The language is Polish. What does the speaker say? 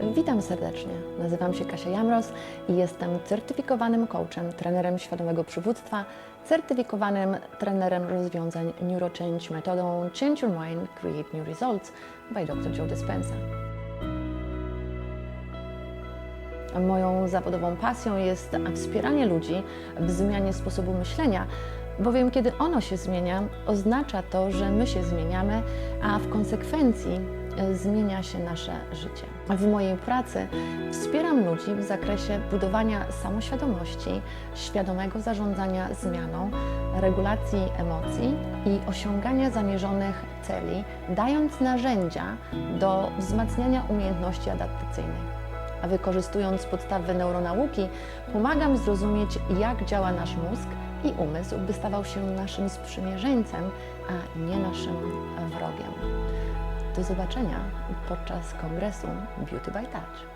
Witam serdecznie. Nazywam się Kasia Jamros i jestem certyfikowanym coachem, trenerem świadomego przywództwa, certyfikowanym trenerem rozwiązań NeuroChange metodą Change Your Mind, Create New Results by Dr. Joe Dispenza. Moją zawodową pasją jest wspieranie ludzi w zmianie sposobu myślenia, bowiem kiedy ono się zmienia, oznacza to, że my się zmieniamy, a w konsekwencji zmienia się nasze życie. W mojej pracy wspieram ludzi w zakresie budowania samoświadomości, świadomego zarządzania zmianą, regulacji emocji i osiągania zamierzonych celi, dając narzędzia do wzmacniania umiejętności adaptacyjnych a wykorzystując podstawy neuronauki, pomagam zrozumieć, jak działa nasz mózg i umysł, by stawał się naszym sprzymierzeńcem, a nie naszym wrogiem. Do zobaczenia podczas kongresu Beauty by Touch.